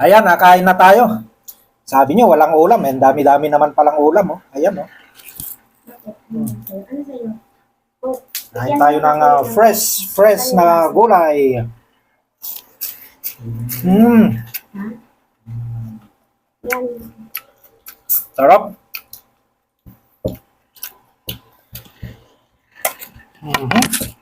Ayan, nakain na tayo. Sabi niyo, walang ulam. Ang dami-dami naman palang ulam. Oh. Ayan, oh. Oh, Kain tayo ng ah, fresh, fresh na gulay. Mm, yan. sarap. Mhm.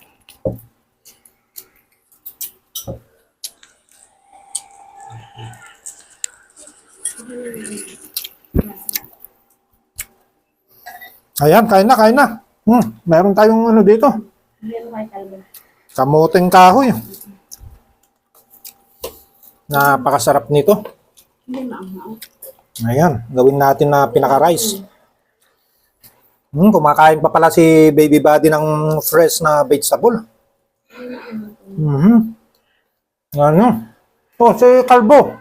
Ayan, kain na, kain na. Hmm, meron tayong ano dito. Meron kayo talaga. Kamuting kahoy. Napakasarap nito. Ayan, gawin natin na pinaka-rice. Hmm, kumakain pa pala si baby body ng fresh na vegetable. Mhm. Ano? Oh, si Kalbo.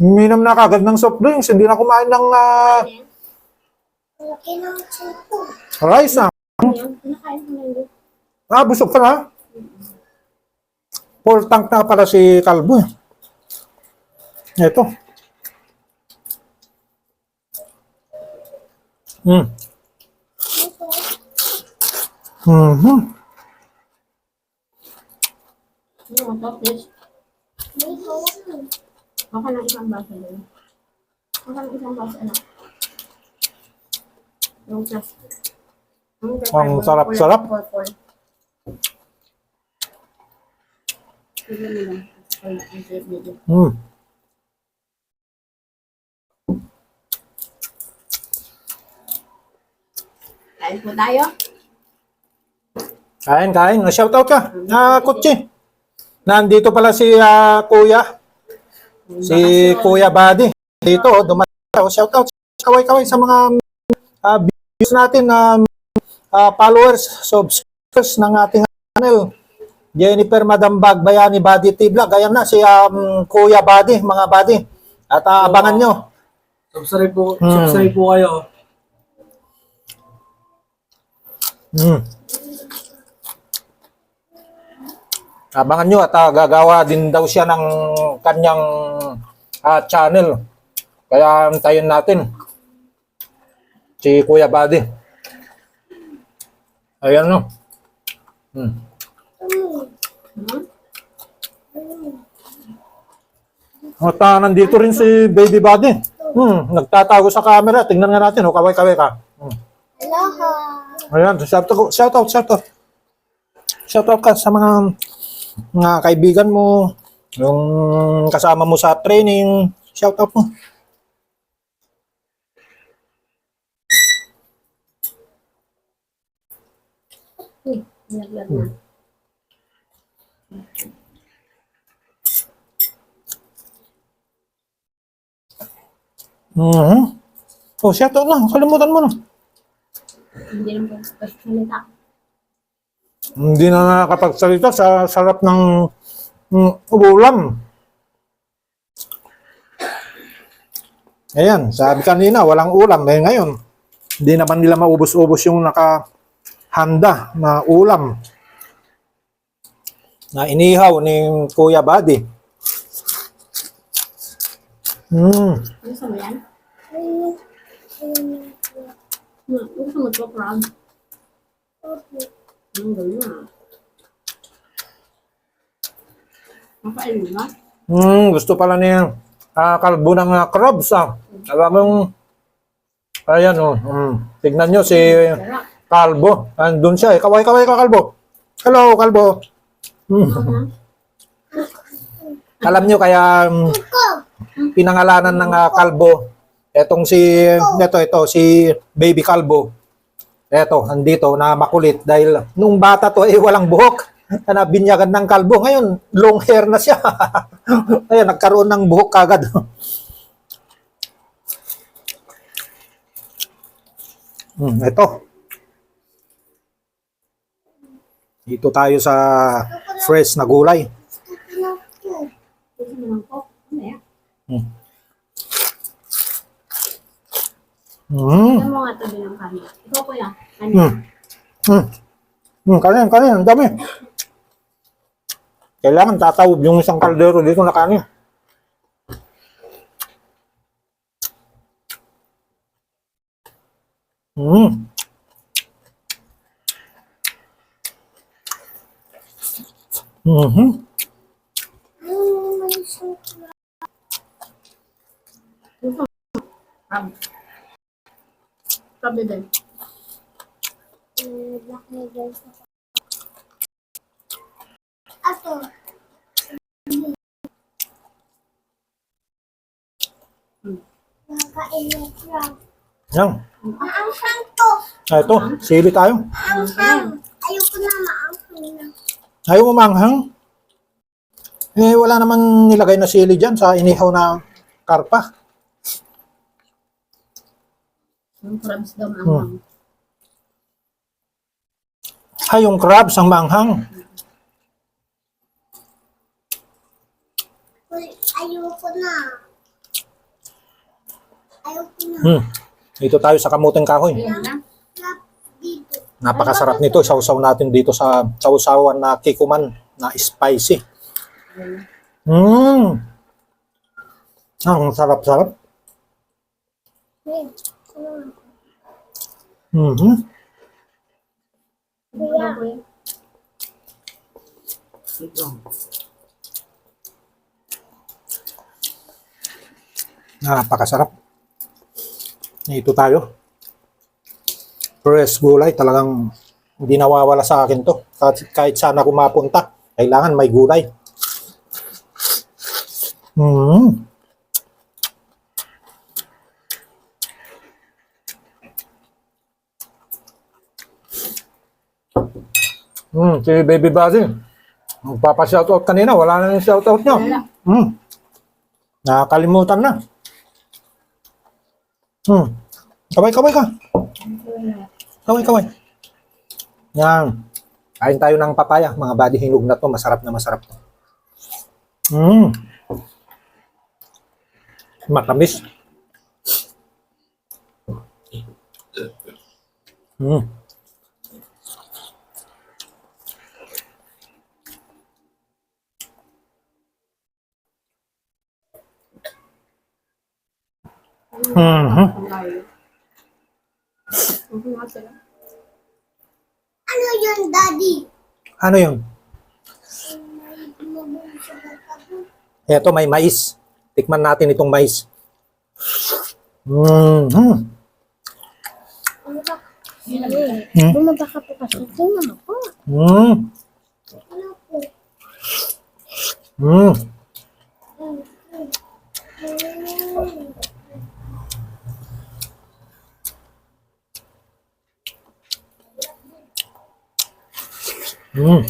Uminom na kagad ng soft drinks. Hindi na kumain ng ah, Okay na ako. rice na. Ah, busog ka na? Full tank na pala si Kalbo. eh. Ito. Hmm. Mo to, please? Baka ng isang baso. Baka ng isang baso, ano? Yung. Ang sarap-sarap. Lang. Ay, ang sarap nito. Hmm. Kain po tayo. Kain, kain. Shout out ka. Ah, kutsi. Nandito pala si ah, Kuya. Si Kuya Buddy. Dito, dumating. Shout out. Kaway-kaway sa mga ah, views natin na ah, followers, subscribers ng ating channel. Jennifer Madambag, Bayani Buddy T-Vlog. Ayan na si um, Kuya Buddy, mga buddy. At ah, abangan nyo. Subscribe po, Hmm. subscribe po kayo. Mm. Abangan nyo at ah, gagawa din daw siya ng kanyang ah, channel. Kaya antayin natin. Si Kuya Buddy. Ayan no. Hmm. At ah, nandito rin si Baby Buddy. Hmm, nagtatago sa camera. Tingnan nga natin. Oh, kaway-kaway ka. Hmm. Ayan, shout out, shout out, shout out. Shout out ka sa mga mga kaibigan mo, yung kasama mo sa training, shout out mo. Nilaglag na. Mhm. Oh, shout out lang, kalimutan mo na. Hindi naman po salita. Hindi na nakakapagsalita sa sarap ng mm, ulam. Ayan, sabi kanina, walang ulam. Eh ngayon, hindi naman nila maubos-ubos yung nakahanda na ulam na inihaw ni Kuya Buddy. Mm. Gusto mo yan? Hmm, Gusto mo ito, Rob? Ang gawin mo. ah. Makain mo ba? Mm, gusto pala niya ah, kalbo ng uh, crabs ah. Alam mong ayan oh. Mm. Tignan nyo si Sarap. Kalbo. Andun siya eh. Kaway-kaway ka Kalbo. Hello Kalbo. Mm. Alam nyo kaya mm, pinangalanan ng ah, Kalbo. Etong si ito ito si Baby Kalbo. Eto, andito na makulit dahil nung bata to eh walang buhok. Na binyagan ng kalbo. Ngayon, long hair na siya. Ayan, nagkaroon ng buhok kagad. hmm, ito. Dito tayo sa fresh na gulay. Yan. Kanya. Hmm. Hmm. Hmm, kanin, kanin, ang dami. Kailangan tatawid yung isang kaldero dito na kanin. Mm. Mhm. Um, sabi din. Ato. Nakailan lang. Yan. Maanghang to. Ah, Ito, sili tayo. Maanghang. Ayoko na maanghang na. Ayaw mo manghang? Eh, wala naman nilagay na sili dyan sa inihaw na karpa. Yung crabs daw Hmm. maanghang. Ay, yung crabs ang manghang. Uy, Ayoko na. Ayoko na. Hmm. Dito tayo sa kamuting kahoy. Ayan na. Napakasarap nito. Sausaw natin dito sa sausawan na kikuman na spicy. Mmm. Ang sarap-sarap. Ito. Napakasarap. Ito tayo. Fresh gulay. Talagang hindi nawawala sa akin to. Kahit, kahit saan ako mapunta, kailangan may gulay. Mm. Hmm, si Baby Buddy. Magpapa-shoutout kanina, wala na yung shoutout niya. Wala. Hmm. Nakakalimutan na. Hmm. Kaway, kaway ka. Kaway, kaway. Yan. Kain tayo ng papaya. Mga body hinog na to. Masarap na masarap to. Hmm. Matamis. Hmm. Mhm. Sila. Ano yun, daddy? Ano yun? Eto, may mais. Tikman natin itong mais. Ba? Hmm? Bumaba ka po kasi. Tingnan po. Mm. Ano po? Mm. Mm. Mm.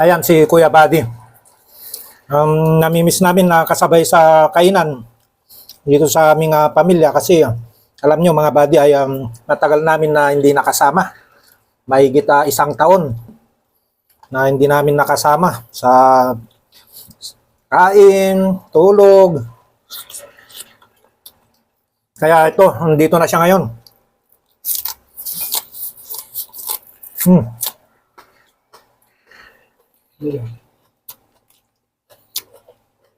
Ayan si Kuya Buddy. Um, namimiss namin na kasabay sa kainan dito sa aming ah, pamilya kasi ah, alam nyo mga buddy ay um, matagal namin na hindi nakasama. Mahigit ah, isang taon na hindi namin nakasama sa kain, tulog. Kaya ito, dito na siya ngayon. Hmm.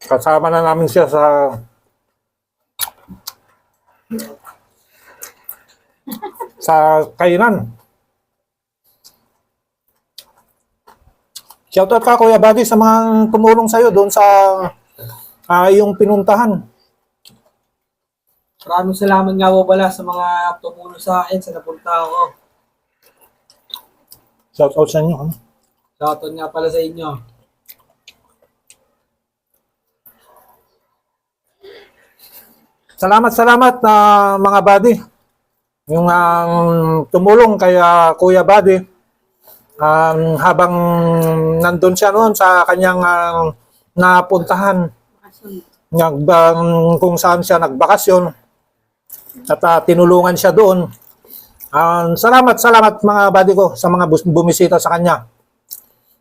Kasama na namin siya sa sa kainan. Shoutout ka Kuya Buddy sa mga tumulong sa'yo doon sa ah, iyong pinuntahan. Maraming salamat nga po pala sa mga tumulong sa akin sa napunta ako. Shoutout sa inyo. ano? Shoutout nga pala sa inyo. Salamat, salamat na mga buddy. Yung um, tumulong kay ah, Kuya Buddy um, habang nandun siya noon sa kanyang ah, napuntahan Bakasyon. nag, um, kung saan siya nagbakasyon at ah, tinulungan siya doon. Um, salamat, salamat mga buddy ko sa mga bumisita sa kanya.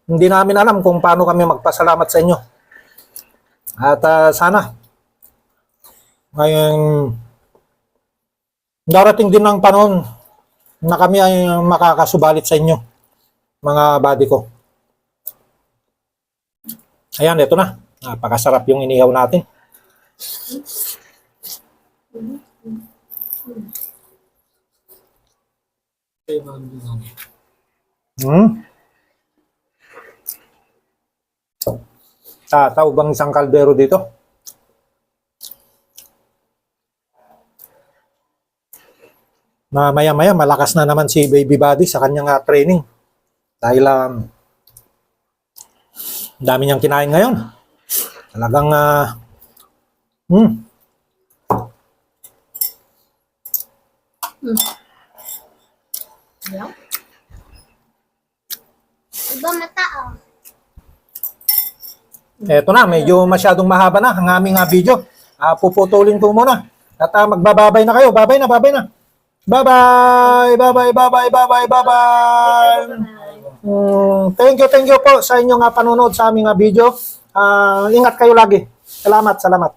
hindi namin alam kung paano kami magpasalamat sa inyo. At ah, sana, ngayon, darating din ng panahon na kami ay makakasubalit sa inyo, mga body ko. Ayan, ito na. Napakasarap yung inihaw natin. Hmm? Tataw bang isang kaldero dito? Na maya-maya malakas na naman si Baby Buddy sa kanyang ah, training. Dahil um, dami niyang kinain ngayon. Talagang ah, hmm, Ayaw? Iba mata, oh. Eto na, medyo masyadong mahaba na ang aming ah, video. Ah, puputulin ko muna. At ah, magbababay na kayo. Babay na, babay na. Bye-bye! Bye-bye, bye-bye, bye-bye, bye-bye! Mm, thank you, thank you po sa inyong ah, panonood sa aming ah, video. Ah, ingat kayo lagi. Salamat, salamat.